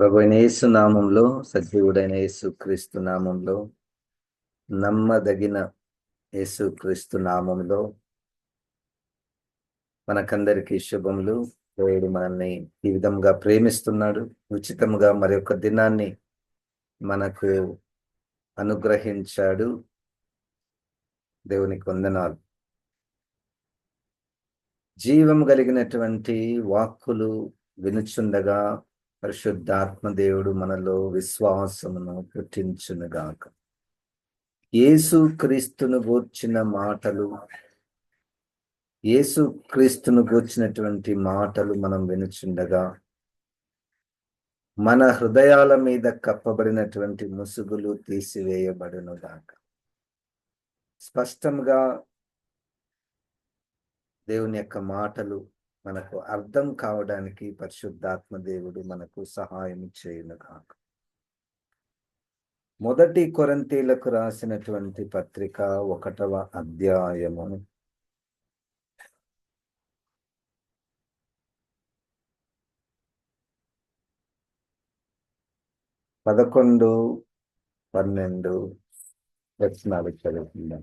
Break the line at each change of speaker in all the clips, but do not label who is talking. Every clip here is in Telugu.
ప్రభు యేసు నామంలో సజీవుడైన యేసు క్రీస్తు నామంలో నమ్మదగిన యేసు క్రీస్తు నామంలో మనకందరికీ శుభములు. దేవుడు మనల్ని ఈ విధంగా ప్రేమిస్తున్నాడు. ఉచితముగా మరి ఒక దినాన్ని మనకు అనుగ్రహించాడు. దేవునికి వందనాలు. జీవం కలిగినటువంటి వాక్కులు వినుచుండగా పరిశుద్ధాత్మ దేవుడు మనలో విశ్వాసమును పుట్టించునుగాక యేసు క్రీస్తును గూర్చిన మాటలు యేసు క్రీస్తును గూర్చినటువంటి మాటలు మనం వినుచుండగా మన హృదయాల మీద కప్పబడినటువంటి ముసుగులు తీసివేయబడునుగాక స్పష్టంగా దేవుని యొక్క మాటలు మనకు అర్థం కావడానికి పరిశుద్ధాత్మ దేవుడు మనకు సహాయం చేయను కాక మొదటి కొరంతీలకు రాసినటువంటి పత్రిక ఒకటవ అధ్యాయము. పదకొండు పన్నెండు వచనాలు చదువుకుందాం.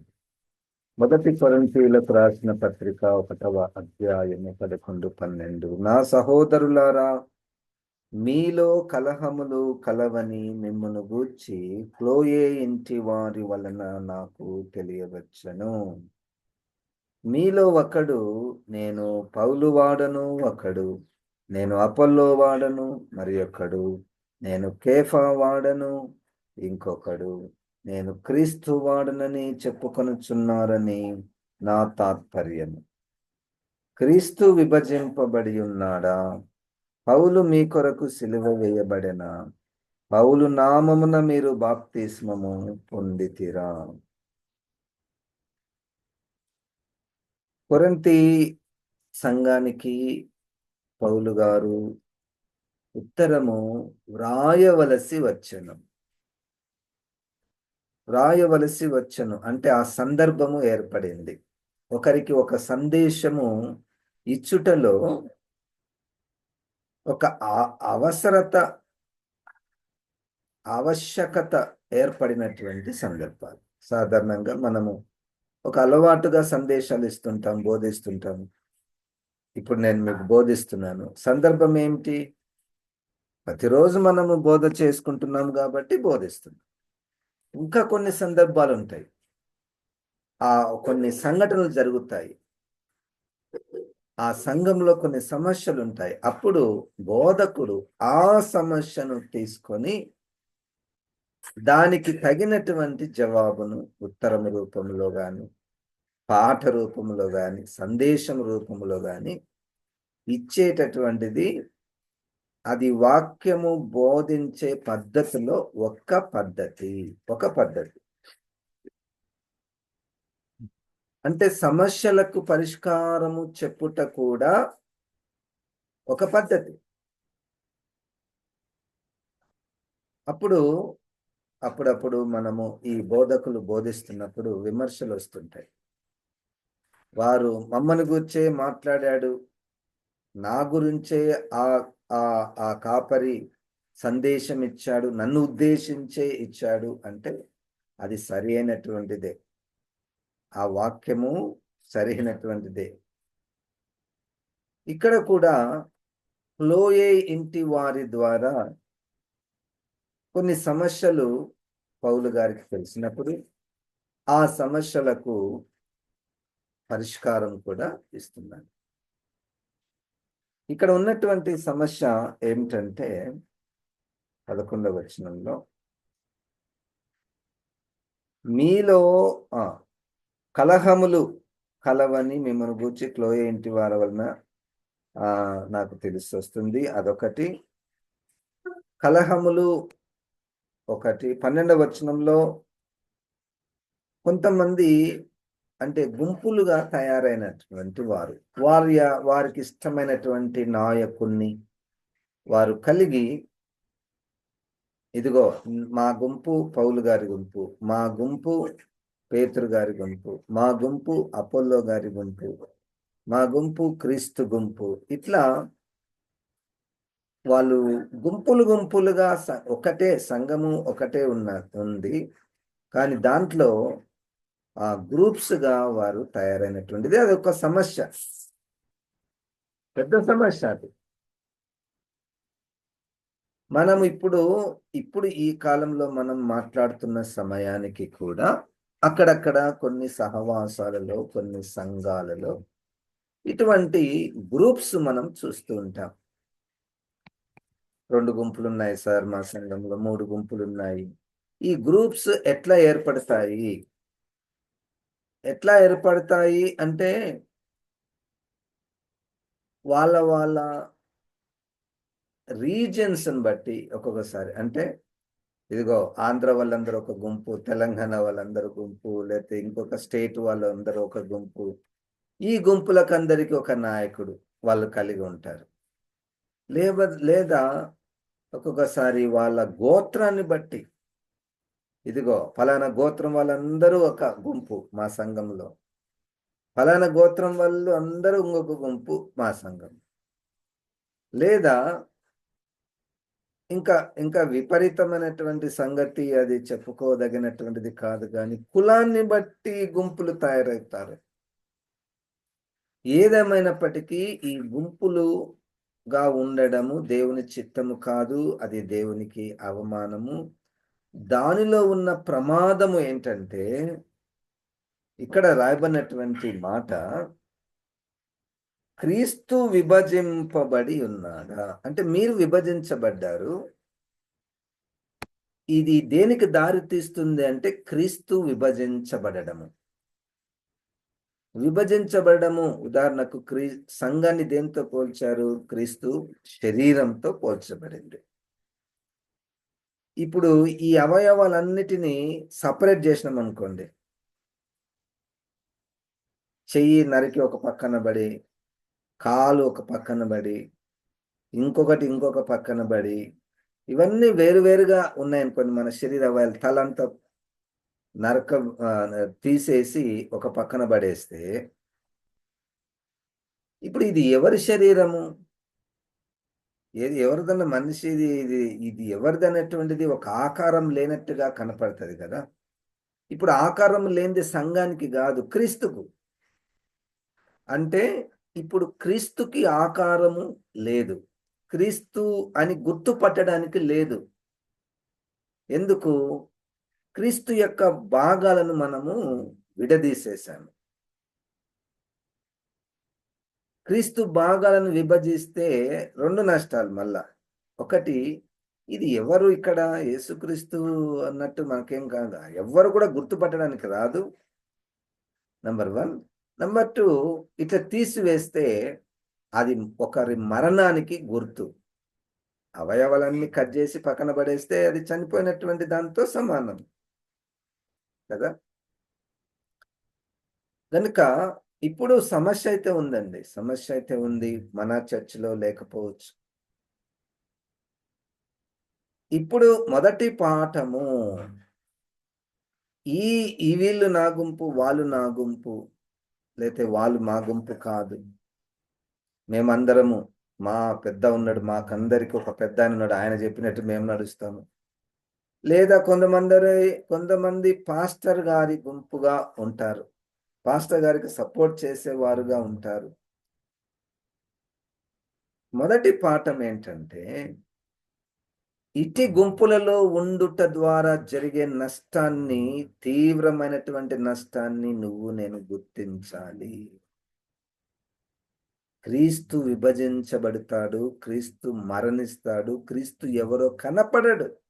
మొదటి కొరంతీలకు రాసిన పత్రిక ఒకటవ అధ్యాయము పదకొండు పన్నెండు. నా సహోదరులారా మీలో కలహములు కలవని మిమ్మను గూర్చి క్లోయే ఇంటి వారి వలన నాకు తెలియవచ్చను. మీలో ఒకడు నేను పౌలు వాడను ఒకడు నేను అపల్లో వాడను మరి ఒకడు నేను కేఫా వాడను ఇంకొకడు నేను క్రీస్తు వాడనని చెప్పుకొనుచున్నారని నా తాత్పర్యము. క్రీస్తు విభజింపబడి ఉన్నాడా? పౌలు మీ కొరకు సిలువ వేయబడిన? పౌలు నామమున మీరు బాప్తిస్మము పొందితిరా? కొరంతి సంఘానికి పౌలు గారు ఉత్తరము వ్రాయవలసి వచ్చను. వ్రాయవలసి వచ్చను. అంటే ఆ సందర్భము ఏర్పడింది. ఒకరికి ఒక సందేశము ఇచ్చుటలో ఒక అవసరత ఆవశ్యకత ఏర్పడినటువంటి సందర్భాలు. సాధారణంగా మనము ఒక అలవాటుగా సందేశాలు ఇస్తుంటాం బోధిస్తుంటాం. ఇప్పుడు నేను మీకు బోధిస్తున్నాను. సందర్భం ఏమిటి? ప్రతిరోజు మనము బోధ చేసుకుంటున్నాం కాబట్టి బోధిస్తున్నాం. ఇంకా కొన్ని సందర్భాలు ఉంటాయి ఆ కొన్ని సంఘటనలు జరుగుతాయి. ఆ సంఘంలో కొన్ని సమస్యలు ఉంటాయి అప్పుడు బోధకుడు ఆ సమస్యను తీసుకొని దానికి తగినటువంటి జవాబును ఉత్తరం రూపంలో కానీ పాఠ రూపంలో కానీ సందేశం రూపంలో కానీ ఇచ్చేటటువంటిది అది వాక్యము బోధించే పద్ధతిలో ఒక్క పద్ధతి ఒక పద్ధతి. అంటే సమస్యలకు పరిష్కారము చెప్పుట కూడా ఒక పద్ధతి. అప్పుడు అప్పుడప్పుడు మనము ఈ బోధకులు బోధిస్తున్నప్పుడు విమర్శలు వస్తుంటాయి. వారు మమ్మల్ని గురించే మాట్లాడాడు. నా గురించే ఆ ఆ ఆ కాపరి సందేశం ఇచ్చాడు నన్ను ఉద్దేశించే ఇచ్చాడు అంటే అది సరి అయినటువంటిదే. ఆ వాక్యము సరైనటువంటిదే ఇక్కడ కూడా లోయే ఇంటి వారి ద్వారా కొన్ని సమస్యలు పౌలు గారికి తెలిసినప్పుడు ఆ సమస్యలకు పరిష్కారం కూడా ఇస్తున్నాడు. ఇక్కడ ఉన్నటువంటి సమస్య ఏమిటంటే పదకొండవ వచనంలో మీలో కలహములు కలవని మిమ్మల్ని గూర్చి క్లోయ ఇంటి వారి వలన నాకు తెలిసి వస్తుంది అదొకటి. కలహములు ఒకటి. పన్నెండవ వచనంలో కొంతమంది అంటే గుంపులుగా తయారైనటువంటి వారు. వారి వారికి ఇష్టమైనటువంటి నాయకుణ్ణి వారు కలిగి ఇదిగో మా గుంపు పౌలు గారి గుంపు మా గుంపు పేతురు గారి గుంపు మా గుంపు అపోల్లో గారి గుంపు మా గుంపు క్రీస్తు గుంపు. ఇట్లా వాళ్ళు గుంపులు గుంపులుగా ఒకటే సంఘము ఒకటే ఉన్న ఉంది. కానీ దాంట్లో గ్రూప్స్గా వారు తయారైనటువంటిది అది ఒక సమస్య. పెద్ద సమస్య అది. మనం ఇప్పుడు ఇప్పుడు ఈ కాలంలో మనం మాట్లాడుతున్న సమయానికి కూడా అక్కడక్కడ కొన్ని సహవాసాలలో కొన్ని సంఘాలలో ఇటువంటి గ్రూప్స్ మనం చూస్తూ ఉంటాం. రెండు గుంపులు ఉన్నాయి సార్ మా సంఘంలో మూడు గుంపులు ఉన్నాయి ఈ గ్రూప్స్ ఎట్లా ఏర్పడతాయి? ఎట్లా ఏర్పడతాయి అంటే వాళ్ళ వాళ్ళ రీజన్స్ని బట్టి ఒక్కొక్కసారి. అంటే ఇదిగో ఆంధ్ర వాళ్ళందరూ ఒక గుంపు తెలంగాణ వాళ్ళందరూ గుంపు లేకపోతే ఇంకొక స్టేట్ వాళ్ళందరూ ఒక గుంపు. ఈ గుంపులకు అందరికీ ఒక నాయకుడు వాళ్ళు కలిగి ఉంటారు. లేదా ఒక్కొక్కసారి వాళ్ళ గోత్రాన్ని బట్టి ఇదిగో ఫలానా గోత్రం వాళ్ళందరూ ఒక గుంపు మా సంఘంలో. ఫలానా గోత్రం వాళ్ళు అందరూ ఇంకొక గుంపు మా సంఘం. లేదా ఇంకా ఇంకా విపరీతమైనటువంటి సంగతి అది చెప్పుకోదగినటువంటిది కాదు కానీ కులాన్ని బట్టి గుంపులు తయారవుతారు. ఏదేమైనప్పటికీ ఈ గుంపులుగా ఉండడము దేవుని చిత్తము కాదు అది దేవునికి అవమానము. దానిలో ఉన్న ప్రమాదము ఏంటంటే ఇక్కడ రాయబడినటువంటి మాట క్రీస్తు విభజింపబడి ఉన్నాడా? అంటే మీరు విభజించబడ్డారు. ఇది దేనికి దారి తీస్తుంది అంటే క్రీస్తు విభజించబడము విభజించబడము ఉదాహరణకు క్రీ సంఘాన్ని దేంతో పోల్చారు? క్రీస్తు శరీరంతో పోల్చబడింది. ఇప్పుడు ఈ అవయవాలన్నిటినీ సపరేట్ చేసినాం అనుకోండి. చెయ్యి నరికి ఒక పక్కన పడి కాలు ఒక పక్కన పడి ఇంకొకటి ఇంకొక పక్కన పడి ఇవన్నీ వేరువేరుగా ఉన్నాయనుకోండి మన శరీర అవయాలు తలంతా నరక తీసేసి ఒక పక్కన పడేస్తే ఇప్పుడు ఇది ఎవరి శరీరము? ఏది ఎవరిదన్న మనిషిది ఇది ఇది ఎవరిదన్నటువంటిది ఒక ఆకారం లేనట్టుగా కనపడుతుంది కదా. ఇప్పుడు ఆకారం లేనిది సంఘానికి కాదు క్రీస్తుకు. అంటే ఇప్పుడు క్రీస్తుకి ఆకారము లేదు. క్రీస్తు అని గుర్తుపట్టడానికి లేదు. ఎందుకు? క్రీస్తు యొక్క భాగాలను మనము విడదీసేసాము క్రీస్తు భాగాలను విభజిస్తే రెండు నష్టాలు మళ్ళా. ఒకటి ఇది ఎవరు ఇక్కడ యేసుక్రీస్తు అన్నట్టు మనకేం కాదు? ఎవ్వరు కూడా గుర్తుపట్టడానికి రాదు. నంబర్ వన్ నంబర్ టూ ఇట్లా తీసివేస్తే అది ఒకరి మరణానికి గుర్తు. అవయవాలన్నీ కట్ చేసి పక్కన పడేస్తే అది చనిపోయినటువంటి దాంతో సమానం. కదా? కనుక ఇప్పుడు సమస్య అయితే ఉందండి. సమస్య అయితే ఉంది. మన చర్చిలో లేకపోవచ్చు. ఇప్పుడు మొదటి పాఠము. ఈ ఈ వీళ్ళు నా గుంపు వాళ్ళు నా గుంపు లేతే వాళ్ళు మా గుంపు కాదు. మేమందరము మా పెద్ద ఉన్నాడు మాకందరికి ఒక పెద్ద ఆయన ఉన్నాడు. ఆయన చెప్పినట్టు మేము నడుస్తాము. లేదా కొంతమంది కొంతమంది పాస్టర్ గారి గుంపుగా ఉంటారు. పాస్టర్ గారికి సపోర్ట్ చేసేవారుగా ఉంటారు. మొదటి పాఠం ఏంటంటే ఇటు గుంపులలో ఉండుట ద్వారా జరిగే నష్టాన్ని తీవ్రమైనటువంటి నష్టాన్ని నువ్వు నేను గుర్తించాలి. క్రీస్తు విభజించబడతాడు క్రీస్తు మరణిస్తాడు క్రీస్తు ఎవరో కనపడడు.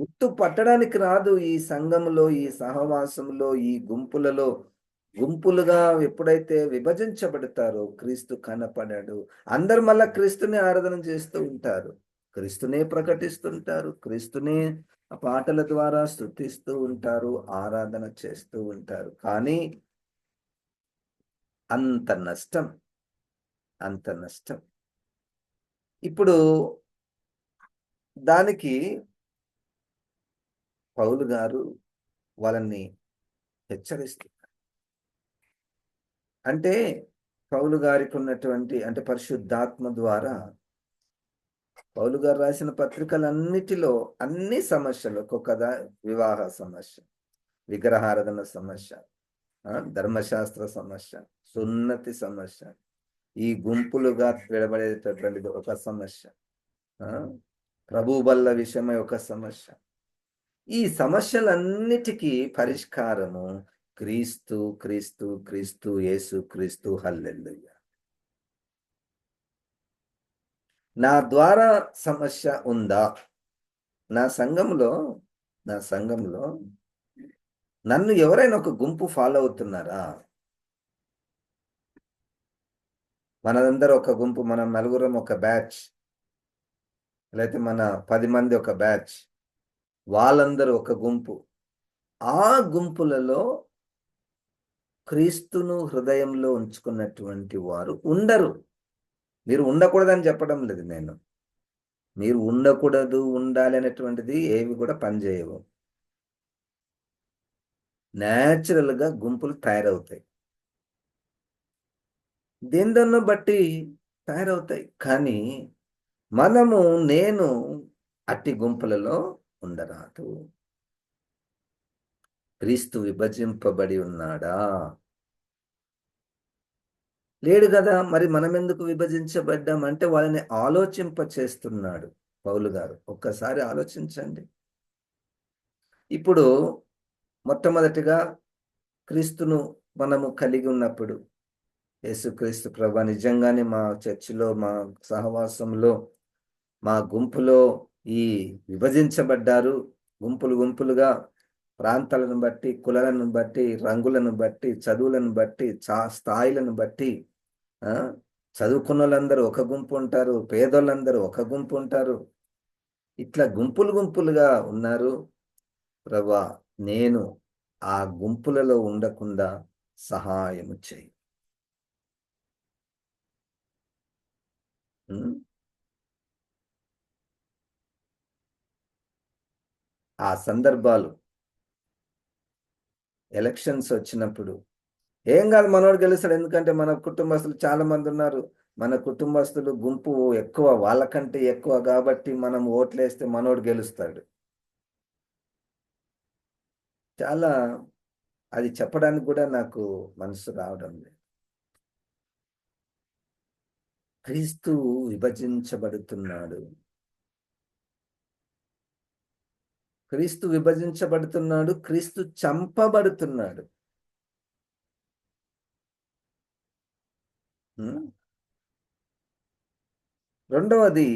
గుర్తు పట్టడానికి రాదు ఈ సంఘంలో ఈ సహవాసంలో ఈ గుంపులలో. గుంపులుగా ఎప్పుడైతే విభజించబడతారో క్రీస్తు కనపడాడు. అందరు మళ్ళా క్రీస్తుని ఆరాధన చేస్తూ ఉంటారు. క్రీస్తునే ప్రకటిస్తుంటారు. క్రీస్తునే పాటల ద్వారా స్థుతిస్తూ ఉంటారు ఆరాధన చేస్తూ ఉంటారు. కానీ అంత నష్టం అంత నష్టం. ఇప్పుడు దానికి పౌలు గారు వాళ్ళని హెచ్చరిస్తున్నారు. అంటే పౌలు గారికి ఉన్నటువంటి అంటే పరిశుద్ధాత్మ ద్వారా పౌలు గారు రాసిన పత్రికలన్నిటిలో అన్ని సమస్యలు ఒక్కొక్క వివాహ సమస్య విగ్రహారాధన సమస్య ధర్మశాస్త్ర సమస్య సున్నతి సమస్య ఈ గుంపులుగా విడబడేటటువంటిది ఒక సమస్య ప్రభుబల్ల ప్రభు బల్ల విషయమై ఒక సమస్య ఈ సమస్యలన్నిటికీ పరిష్కారము క్రీస్తు క్రీస్తు క్రీస్తు యేసు క్రీస్తు హల్లెలూయ. నా ద్వారా సమస్య ఉందా? నా సంఘంలో నా సంఘంలో నన్ను ఎవరైనా ఒక గుంపు ఫాలో అవుతున్నారా? మనదందరూ ఒక గుంపు మనం నలుగురం ఒక బ్యాచ్ లేకపోతే మన పది మంది ఒక బ్యాచ్. వాళ్ళందరూ ఒక గుంపు. ఆ గుంపులలో క్రీస్తును హృదయంలో ఉంచుకున్నటువంటి వారు ఉండరు. మీరు ఉండకూడదని చెప్పడం లేదు నేను. మీరు ఉండకూడదు ఉండాలి అనేటువంటిది ఏవి కూడా పనిచేయవు న్యాచురల్గా గుంపులు తయారవుతాయి. దేనిదన్నో బట్టి తయారవుతాయి. కానీ మనము నేను అట్టి గుంపులలో ఉండరాదు. క్రీస్తు విభజింపబడి ఉన్నాడా? లేడు కదా మరి మనం ఎందుకు విభజించబడ్డాం? అంటే వాళ్ళని ఆలోచింప చేస్తున్నాడు పౌలు గారు. ఒక్కసారి ఆలోచించండి. ఇప్పుడు మొట్టమొదటిగా క్రీస్తును మనము కలిగి ఉన్నప్పుడు యేసుక్రీస్తు ప్రభా నిజంగానే మా చర్చిలో మా సహవాసంలో మా గుంపులో ఈ విభజించబడ్డారు గుంపులు గుంపులుగా ప్రాంతాలను బట్టి కులాలను బట్టి రంగులను బట్టి చదువులను బట్టి చా స్థాయిలను బట్టి చదువుకున్న వాళ్ళందరూ ఒక గుంపు ఉంటారు పేదోళ్ళందరూ ఒక గుంపు ఉంటారు. ఇట్లా గుంపులు గుంపులుగా ఉన్నారు. ప్రభా నేను ఆ గుంపులలో ఉండకుండా సహాయము చేయి ఆ సందర్భాలు. ఎలక్షన్స్ వచ్చినప్పుడు. ఏం కాదు మనోడు గెలుస్తాడు. ఎందుకంటే మన కుటుంబస్తులు చాలా మంది ఉన్నారు. మన కుటుంబస్తులు గుంపు ఎక్కువ వాళ్ళకంటే ఎక్కువ కాబట్టి మనం ఓట్లేస్తే మనోడు గెలుస్తాడు. చాలా అది చెప్పడానికి కూడా నాకు మనసు రావడం లేదు. క్రీస్తు విభజించబడుతున్నాడు. క్రీస్తు విభజించబడుతున్నాడు క్రీస్తు చంపబడుతున్నాడు. రెండవది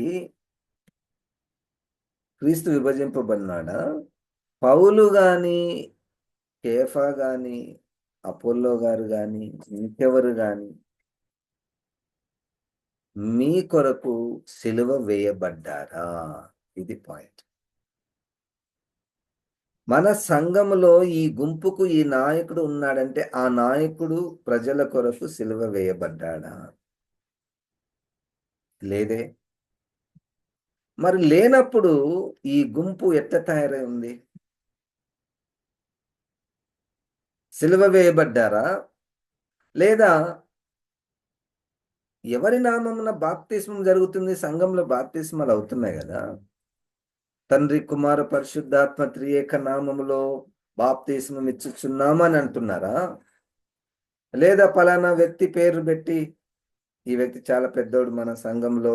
క్రీస్తు విభజింపబడినాడా? పౌలు గాని కేఫా గాని అపోల్లో గారు గాని ఇంకెవరు గాని మీ కొరకు సిలువ వేయబడ్డారా? ఇది పాయింట్. మన సంఘములో ఈ గుంపుకు ఈ నాయకుడు ఉన్నాడంటే ఆ నాయకుడు ప్రజల కొరకు సిలువ వేయబడ్డాడా? లేదే. మరి లేనప్పుడు ఈ గుంపు ఎట్ట తయారై ఉంది సిలువ వేయబడ్డారా? లేదా ఎవరి నామమున బాప్తిస్మం జరుగుతుంది? సంఘంలో బాప్తిస్మాలు అవుతున్నాయి కదా. తండ్రి కుమార పరిశుద్ధాత్మ త్రియేక నామములో బాప్తీసం ఇచ్చుచున్నామని అంటున్నారా? లేదా పలానా వ్యక్తి పేరు పెట్టి ఈ వ్యక్తి చాలా పెద్దోడు మన సంఘంలో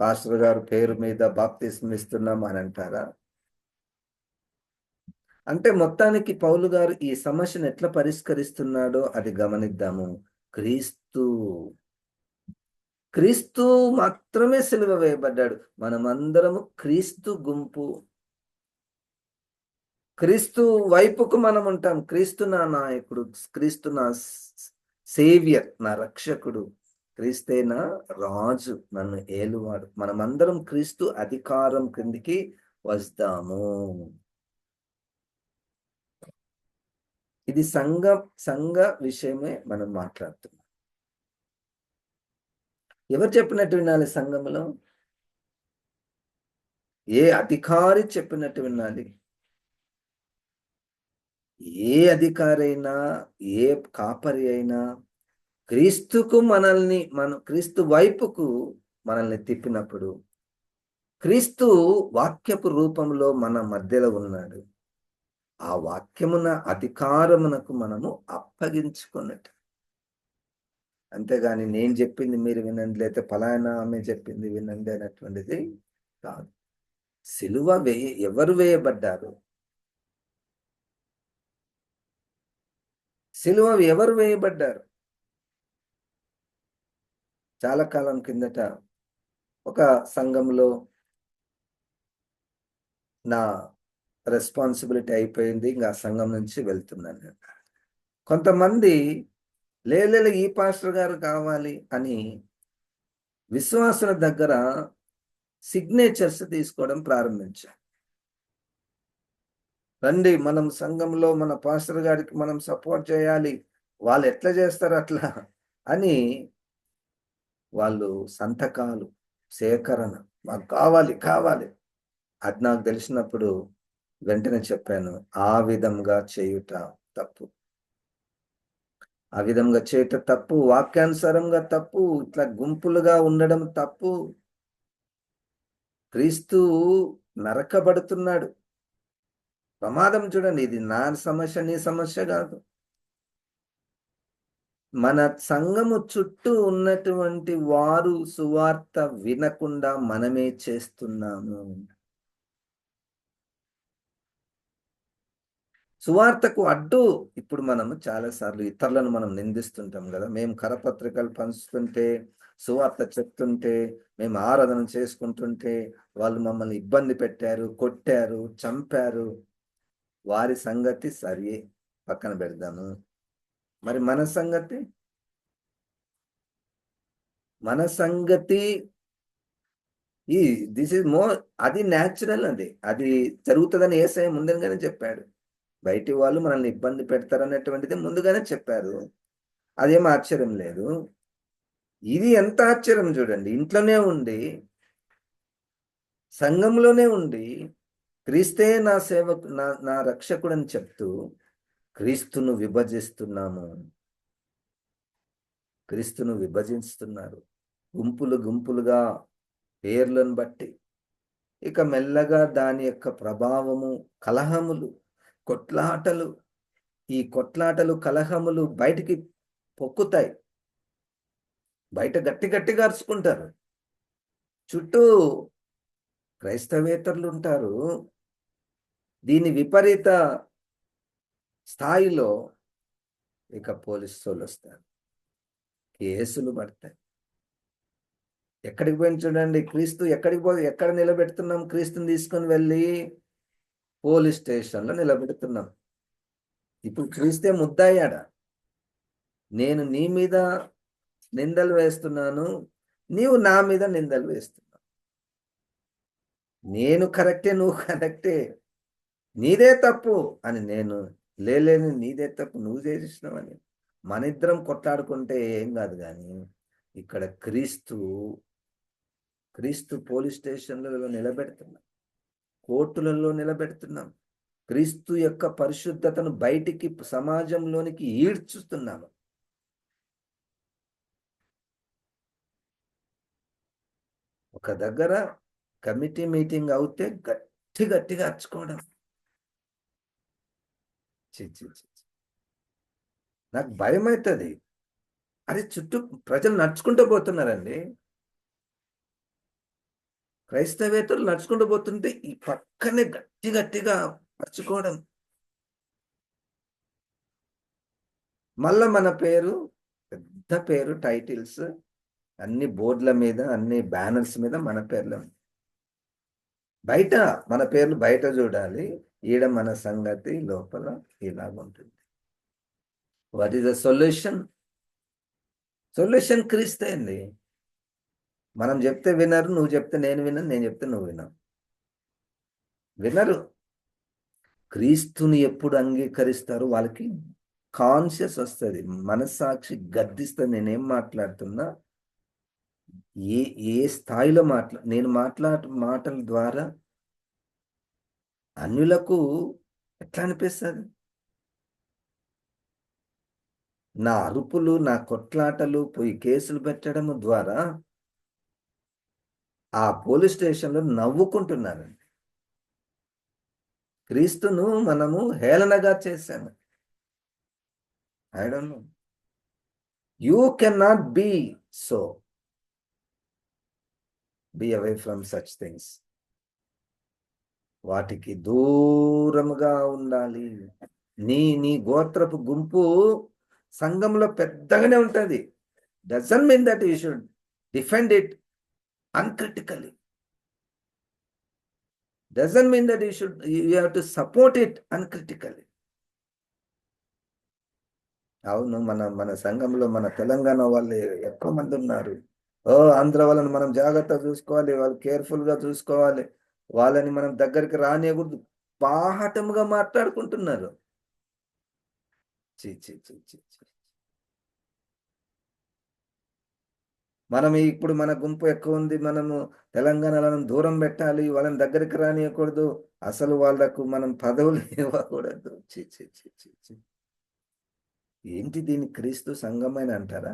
పాస్టర్ గారు పేరు మీద బాప్తీసం ఇస్తున్నాం అని అంటారా? అంటే మొత్తానికి పౌలు గారు ఈ సమస్యను ఎట్లా పరిష్కరిస్తున్నాడో అది గమనిద్దాము. క్రీస్తు క్రీస్తు మాత్రమే సిలువ వేయబడ్డాడు. మనమందరము క్రీస్తు గుంపు. క్రీస్తు వైపుకు మనం ఉంటాం. క్రీస్తు నా నాయకుడు. క్రీస్తు నా సేవియర్ నా రక్షకుడు. క్రీస్తే నా రాజు నన్ను ఏలువాడు. మనమందరం క్రీస్తు అధికారం క్రిందికి వస్తాము. ఇది సంఘ సంఘ విషయమే మనం మాట్లాడుతున్నాం. ఎవరు చెప్పినట్టు వినాలి సంఘంలో ఏ అధికారి చెప్పినట్టు వినాలి? ఏ అధికారి అయినా ఏ కాపరి అయినా క్రీస్తుకు మనల్ని మన క్రీస్తు వైపుకు మనల్ని తిప్పినప్పుడు క్రీస్తు వాక్యపు రూపంలో మన మధ్యలో ఉన్నాడు. ఆ వాక్యమున అధికారమునకు మనము అప్పగించుకున్నట్టు. అంతేగాని నేను చెప్పింది మీరు వినండి లేకపోతే ఫలానా ఆమె చెప్పింది వినండి అనేటువంటిది కాదు. సిలువ వేయ ఎవరు వేయబడ్డారు? సిలువ ఎవరు వేయబడ్డారు? చాలా కాలం కిందట ఒక సంఘంలో నా రెస్పాన్సిబిలిటీ అయిపోయింది ఇంకా ఆ సంఘం నుంచి వెళ్తున్నాను కొంతమంది లేదు ఈ పాస్టర్ గారు కావాలి అని విశ్వాసుల దగ్గర సిగ్నేచర్స్ తీసుకోవడం ప్రారంభించారు. రండి మనం సంఘంలో మన పాస్టర్ గారికి మనం సపోర్ట్ చేయాలి వాళ్ళు ఎట్లా చేస్తారు అట్లా అని వాళ్ళు సంతకాలు సేకరణ మాకు కావాలి కావాలి. అది నాకు తెలిసినప్పుడు వెంటనే చెప్పాను ఆ విధంగా చేయుట తప్పు. ఆ విధంగా చేయటం తప్పు వాక్యానుసారంగా తప్పు ఇట్లా గుంపులుగా ఉండడం తప్పు. క్రీస్తు నరకబడుతున్నాడు. ప్రమాదం చూడండి ఇది నా సమస్య నీ సమస్య కాదు. మన సంఘము చుట్టూ ఉన్నటువంటి వారు సువార్త వినకుండా మనమే చేస్తున్నాము. సువార్తకు అడ్డు. ఇప్పుడు మనము చాలాసార్లు ఇతరులను మనం నిందిస్తుంటాం కదా. మేము కరపత్రికలు పంచుతుంటే సువార్త చెప్తుంటే మేము ఆరాధన చేసుకుంటుంటే వాళ్ళు మమ్మల్ని ఇబ్బంది పెట్టారు కొట్టారు చంపారు. వారి సంగతి సరి పక్కన పెడదాము. మరి మన సంగతి? మన సంగతి ఈ దిస్ ఇస్ మోర్ అది న్యాచురల్ అది. అది జరుగుతుందని ఏసఐ ముందని చెప్పాడు. బయటి వాళ్ళు మనల్ని ఇబ్బంది పెడతారనేటువంటిది ముందుగానే చెప్పారు. అదేం ఆశ్చర్యం లేదు. ఇది ఎంత ఆశ్చర్యం చూడండి. ఇంట్లోనే ఉండి సంఘంలోనే ఉండి క్రీస్తే నా సేవకు నా నా రక్షకుడని చెప్తూ క్రీస్తును విభజిస్తున్నాము. క్రీస్తును విభజిస్తున్నారు. గుంపులు గుంపులుగా పేర్లను బట్టి. ఇక మెల్లగా దాని యొక్క ప్రభావము కలహములు కొట్లాటలు ఈ కొట్లాటలు కలహములు బయటికి పొక్కుతాయి. బయట గట్టి గట్టిగా అరుచుకుంటారు చుట్టూ క్రైస్తవేతరులు ఉంటారు. దీని విపరీత స్థాయిలో ఇక పోలీసు వాళ్ళు వస్తారు. కేసులు పడతాయి. ఎక్కడికి పోయిన చూడండి క్రీస్తు ఎక్కడికి పో ఎక్కడ నిలబెడుతున్నాం? క్రీస్తుని తీసుకొని వెళ్ళి పోలీస్ స్టేషన్లో నిలబెడుతున్నాం. ఇప్పుడు క్రీస్తే ముద్దయ్యాడా? నేను నీ మీద నిందలు వేస్తున్నాను నీవు నా మీద నిందలు వేస్తున్నావు. నేను కరెక్టే నువ్వు కరెక్టే. నీదే తప్పు అని నేను లేలేను నీదే తప్పు నువ్వు చేసినావని. మన ఇద్దరం కొట్లాడుకుంటే ఏం కాదు కానీ ఇక్కడ క్రీస్తు క్రీస్తు పోలీస్ స్టేషన్లలో నిలబెడుతున్నా కోర్టులలో నిలబెడుతున్నాం. క్రీస్తు యొక్క పరిశుద్ధతను బయటికి సమాజంలోనికి ఈడ్చుస్తున్నాము. ఒక దగ్గర కమిటీ మీటింగ్ అవుతే గట్టి గట్టిగా అర్చుకోవడం. నాకు భయం అవుతుంది అరే చుట్టూ ప్రజలు నడుచుకుంటూ పోతున్నారండి. క్రైస్తవేతలు నడుచుకుంటూ పోతుంటే ఈ పక్కనే గట్టి గట్టిగా అరుచుకోవడం మళ్ళా మన పేరు పెద్ద పేరు టైటిల్స్ అన్ని బోర్డుల మీద అన్ని బ్యానర్స్ మీద మన పేర్లు బయట మన పేర్లు బయట చూడాలి. ఈడ మన సంగతి లోపల ఇలాగుంటుంది what is the solution solution క్రీస్తే అండి. మనం చెప్తే వినరు నువ్వు చెప్తే నేను విన్నాను నేను చెప్తే నువ్వు విన్నావు వినరు. క్రీస్తుని ఎప్పుడు అంగీకరిస్తారు? వాళ్ళకి కాన్షియస్ వస్తుంది. మనస్సాక్షి గద్దిస్తుంది నేనేం మాట్లాడుతున్నా? ఏ ఏ స్థాయిలో మాట్లా నేను మాట్లాడ మాటల ద్వారా అన్యులకు ఎట్లా అనిపిస్తుంది? నా అరుపులు నా కొట్లాటలు పోయి కేసులు పెట్టడం ద్వారా ఆ పోలీస్ స్టేషన్లో నవ్వుకుంటున్నారండి క్రీస్తును మనము హేళనగా చేశాము. I don't know. You can not be so. Be away from such things. వాటికి దూరముగా ఉండాలి. నీ నీ గోత్రపు గుంపు సంఘంలో పెద్దగానే ఉంటుంది. Doesn't mean that you should defend it uncritically doesn't mean that you you have to support it uncritically అవును మన మన సంఘంలో మన తెలంగాణ వాళ్ళు ఎక్కువ మంది ఉన్నారు. ఓ ఆంధ్ర వాళ్ళని మనం జాగ్రత్తగా చూసుకోవాలి వాళ్ళు కేర్ఫుల్గా చూసుకోవాలి. వాళ్ళని మనం దగ్గరికి రానియకూడదు. బాహటముగా మాట్లాడుకుంటున్నారు. చీ చీ చీ చీ మనం ఇప్పుడు మన గుంపు ఎక్కువ ఉంది మనము తెలంగాణలను దూరం పెట్టాలి వాళ్ళని దగ్గరికి రానియకూడదు. అసలు వాళ్ళకు మనం పదవులు ఇవ్వకూడదు. చీ ఏంటి దీన్ని క్రీస్తు సంఘమైన అంటారా?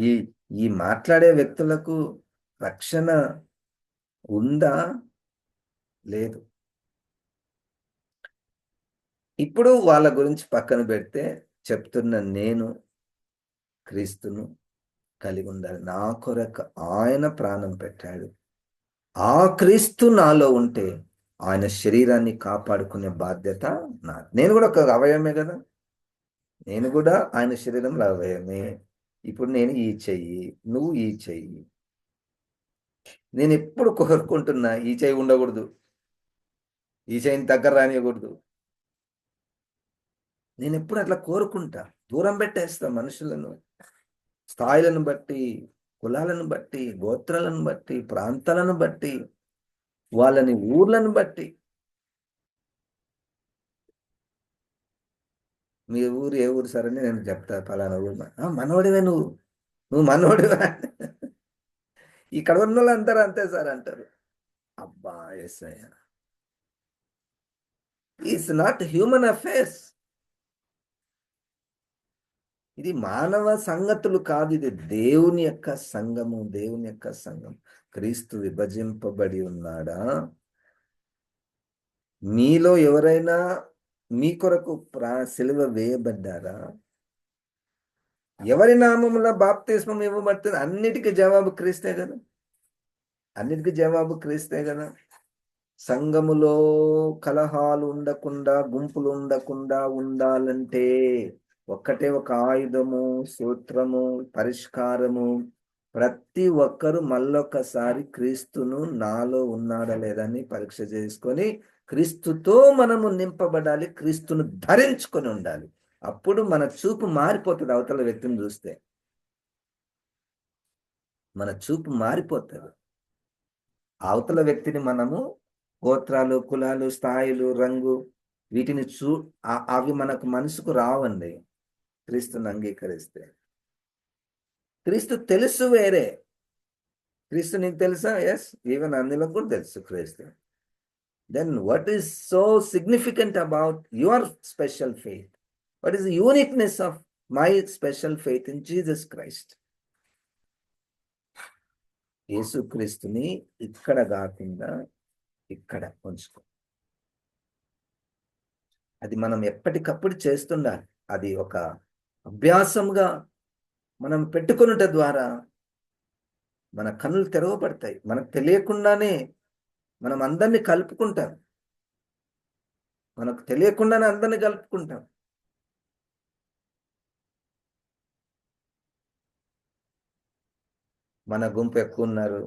ఈ ఈ మాట్లాడే వ్యక్తులకు రక్షణ ఉందా? లేదు. ఇప్పుడు వాళ్ళ గురించి పక్కన పెడితే చెప్తున్న నేను క్రీస్తును కలిగి ఉండాలి నా కొరకు ఆయన ప్రాణం పెట్టాడు. ఆ క్రీస్తు నాలో ఉంటే ఆయన శరీరాన్ని కాపాడుకునే బాధ్యత నాది. నేను కూడా ఒక అవయవమే కదా? నేను కూడా ఆయన శరీరంలో అవయవమే. ఇప్పుడు నేను ఈ చెయ్యి నువ్వు ఈ చెయ్యి. నేను ఎప్పుడు కోరుకుంటున్నా ఈ చెయ్యి ఉండకూడదు. ఈ చెయ్యిని దగ్గర రానియకూడదు. నేను ఎప్పుడు అట్లా కోరుకుంటా? దూరం పెట్టేస్తా మనుషులను. స్థాయిలను బట్టి కులాలను బట్టి గోత్రాలను బట్టి ప్రాంతాలను బట్టి వాళ్ళని ఊర్లను బట్టి. మీ ఊరు ఏ ఊరు సరే అని నేను చెప్తా ఫలానా ఊరు మనోడివే నువ్వు. నువ్వు మనోడివే ఇక్కడ ఉన్న వాళ్ళు అంటారు అంతే సార్ అంటారు. అబ్బా ఎస్ అయ్యా ఈస్ నాట్ హ్యూమన్ అఫేర్స్ ఇది మానవ సంగతులు కాదు ఇది దేవుని యొక్క సంఘము దేవుని యొక్క సంఘం క్రీస్తు విభజింపబడి ఉన్నాడా? మీలో ఎవరైనా మీ కొరకు ప్రా సిలువ వేయబడ్డారా? ఎవరి నామముల బాప్తిస్మం ఇవ్వబడుతుంది? అన్నిటికీ జవాబు క్రీస్తే కదా. అన్నిటికీ జవాబు క్రీస్తే కదా. సంఘములో కలహాలు ఉండకుండా గుంపులు ఉండకుండా ఉండాలంటే ఒక్కటే ఒక ఆయుధము సూత్రము పరిష్కారము. ప్రతి ఒక్కరు మళ్ళొక్కసారి క్రీస్తును నాలో ఉన్నాడా లేదని పరీక్ష చేసుకొని క్రీస్తుతో మనము నింపబడాలి క్రీస్తును ధరించుకొని ఉండాలి. అప్పుడు మన చూపు మారిపోతుంది అవతల వ్యక్తిని చూస్తే. మన చూపు మారిపోతుంది. అవతల వ్యక్తిని మనము గోత్రాలు కులాలు స్థాయిలు రంగు వీటిని చూ అవి మనకు మనసుకు రావండి. క్రీస్తుని అంగీకరిస్తే క్రీస్తు తెలుసు వేరే. క్రీస్తు నీకు తెలుసా? ఎస్ ఈవెన్ అందులో కూడా తెలుసు క్రీస్తు. Then what is so significant about your special faith what is uniqueness of my special faith in Jesus Christ యేసుక్రీస్తుని ఇక్కడ కాకుండా ఇక్కడ ఉంచుకో. అది మనం ఎప్పటికప్పుడు చేస్తుండాలి. అది ఒక అభ్యాసంగా మనం పెట్టుకొనుట ద్వారా మన కన్నులు తెరవబడతాయి. మనకు తెలియకుండానే మనం అందరినీ కలుపుకుంటాం. మనకు తెలియకుండానే అందరినీ కలుపుకుంటాం. మన గుంపు ఎక్కువ ఉన్నారు.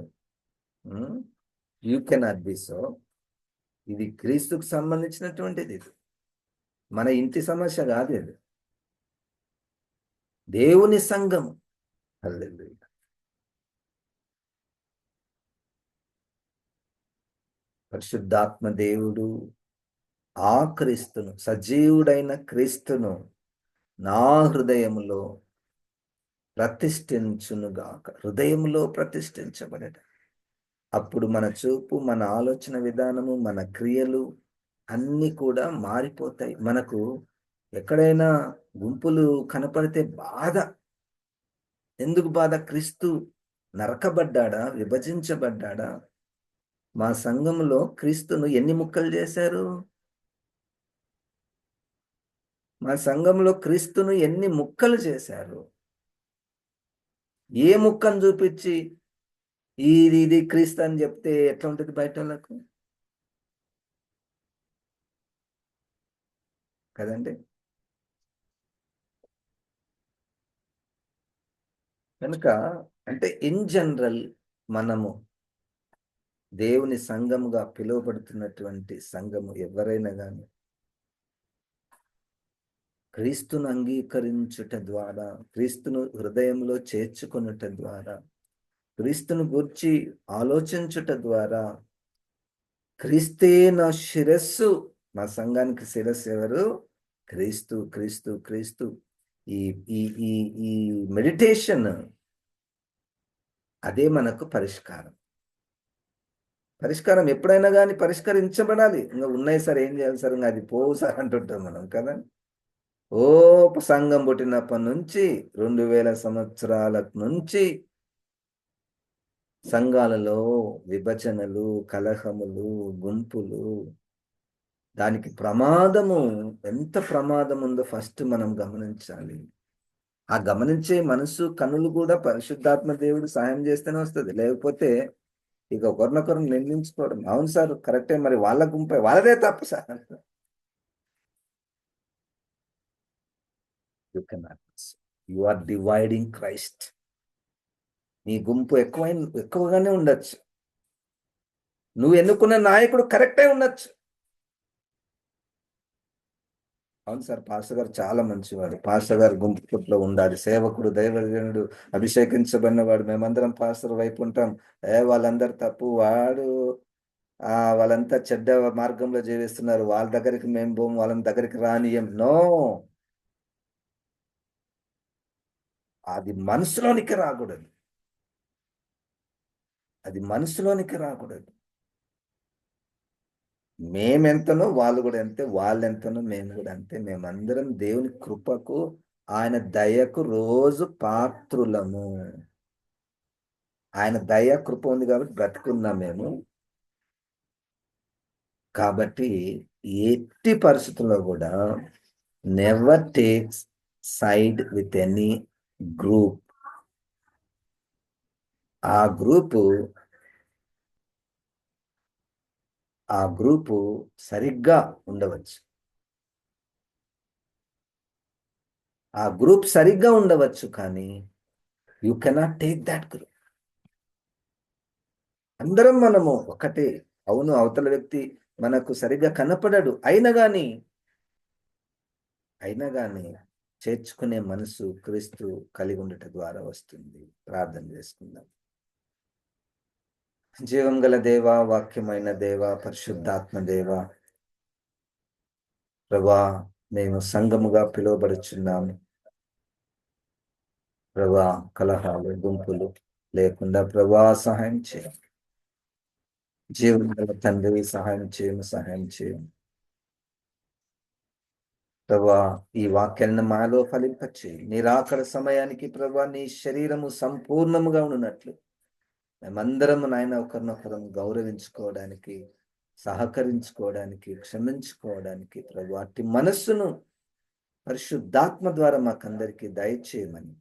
యూ కెనాట్ బి సో ఇది క్రీస్తుకు సంబంధించినటువంటిది ఇది. మన ఇంటి సమస్య కాదు ఇది. దేవుని సంఘం పరిశుద్ధాత్మ దేవుడు ఆ క్రీస్తును సజీవుడైన క్రీస్తును నా హృదయములో ప్రతిష్ఠించునుగాక. హృదయంలో ప్రతిష్ఠించబడట. అప్పుడు మన చూపు మన ఆలోచన విధానము మన క్రియలు అన్నీ కూడా మారిపోతాయి. మనకు ఎక్కడైనా గుంపులు కనపడితే బాధ. ఎందుకు బాధ? క్రీస్తు నరకబడ్డాడా? విభజించబడ్డాడా? మా సంఘంలో క్రీస్తును ఎన్ని ముక్కలు చేశారు? మా సంఘంలో క్రీస్తును ఎన్ని ముక్కలు చేశారు? ఏ ముక్కను చూపించి ఇది ఇది క్రీస్తు అని చెప్తే ఎట్లా ఉంటుంది బయట వాళ్ళకు కదండి? కనుక అంటే ఇన్ జనరల్ మనము దేవుని సంఘముగా పిలువబడుతున్నటువంటి సంఘము ఎవరైనా కానీ క్రీస్తును అంగీకరించుట ద్వారా క్రీస్తును హృదయంలో చేర్చుకొనుట ద్వారా క్రీస్తును గూర్చి ఆలోచించుట ద్వారా క్రీస్తే నా శిరస్సు నా సంఘానికి శిరస్సు ఎవరు? క్రీస్తు క్రీస్తు క్రీస్తు. ఈ ఈ ఈ ఈ మెడిటేషన్ అదే మనకు పరిష్కారం. పరిష్కారం ఎప్పుడైనా కానీ పరిష్కరించబడాలి. ఇంకా ఉన్నాయి సార్ ఏం చేయాలి సార్ ఇంకా అది పోవు సార్ అంటుంటాం మనం కదా? ఓ సంఘం పుట్టినప్పటి నుంచి రెండు వేల సంవత్సరాల నుంచి సంఘాలలో విభజనలు కలహములు గుంపులు దానికి ప్రమాదము ఎంత ప్రమాదం ఉందో ఫస్ట్ మనం గమనించాలి. ఆ గమనించే మనసు కనులు కూడా పరిశుద్ధాత్మ దేవుడు సాయం చేస్తేనే వస్తుంది. లేకపోతే ఇక ఒకరినొకరు నిందించుకోవడం. అవును సార్ కరెక్టే. మరి వాళ్ళ గుంపే. వాళ్ళదే తప్పు sir. You cannot you are dividing Christ నీ గుంపు ఎక్కువైన ఎక్కువగానే ఉండొచ్చు. నువ్వు ఎన్నుకున్న నాయకుడు కరెక్టే ఉండొచ్చు. అవును సార్ పాస్టర్ గారు చాలా మంచివాడు. పాస్టర్ గారు గుంపులో ఉండాలి. సేవకుడు దైవజనుడు అభిషేకించబడినవాడు మేమందరం పాస్టర్ వైపు ఉంటాం. ఏ వాళ్ళందరూ తప్పు వాడు ఆ వాళ్ళంతా చెడ్డ మార్గంలో జీవిస్తున్నారు. వాళ్ళ దగ్గరికి మేము పోము వాళ్ళ దగ్గరికి రానియం నో! అది మనసులోనికి రాకూడదు. అది మనసులోనికి రాకూడదు. మేమెంతనో వాళ్ళు కూడా అంతే వాళ్ళు ఎంతనో మేము కూడా అంతే. మేమందరం దేవుని కృపకు ఆయన దయకు రోజు పాత్రులము. ఆయన దయ కృప ఉంది కాబట్టి బ్రతుకున్నాం మేము. కాబట్టి ఎట్టి పరిస్థితుల్లో కూడా never takes side with any group ఆ గ్రూపు ఆ గ్రూపు సరిగ్గా ఉండవచ్చు. ఆ గ్రూప్ సరిగ్గా ఉండవచ్చు కానీ you cannot take that group అందరం మనము ఒకటే. అవును అవతల వ్యక్తి మనకు సరిగ్గా కనపడడు. అయినా కానీ అయినా కానీ చేర్చుకునే మనసు క్రీస్తు కలిగి ఉండట ద్వారా వస్తుంది. ప్రార్థన చేసుకుందాం. జీవం గల దేవ వాక్యమైన దేవ పరిశుద్ధాత్మ దేవ. ప్రభా మేము సంఘముగా పిలువబడుచున్నాము. ప్రభా కలహాలు గుంపులు లేకుండా ప్రభా సహాయం చేయం జీవం గల తండ్రి సహాయం చేయము సహాయం చేయము ప్రభా ఈ వాక్యాలను మాలో ఫలింపచేయి. నిరాకర సమయానికి ప్రభా నీ శరీరము సంపూర్ణముగా ఉన్నట్లు మేమందరము నాయన ఒకరినొకరం గౌరవించుకోవడానికి సహకరించుకోవడానికి క్షమించుకోవడానికి ప్రభు అట్టి మనస్సును పరిశుద్ధాత్మ ద్వారా మాకందరికీ దయచేయమని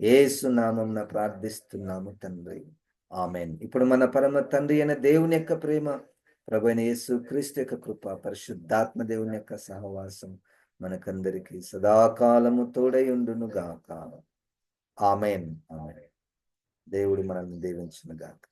ఏసు నామం ప్రార్థిస్తున్నాము తండ్రి. ఆమెన్. ఇప్పుడు మన పరమ తండ్రి అయిన దేవుని యొక్క ప్రేమ ప్రభు అయిన యేసు క్రీస్తు యొక్క కృప పరిశుద్ధాత్మ దేవుని యొక్క సహవాసం మనకందరికీ సదాకాలము తోడై ఉండును గాక ఆమెన్. ఆమెన్. దేవుడు మనల్ని దీవించిన గాక.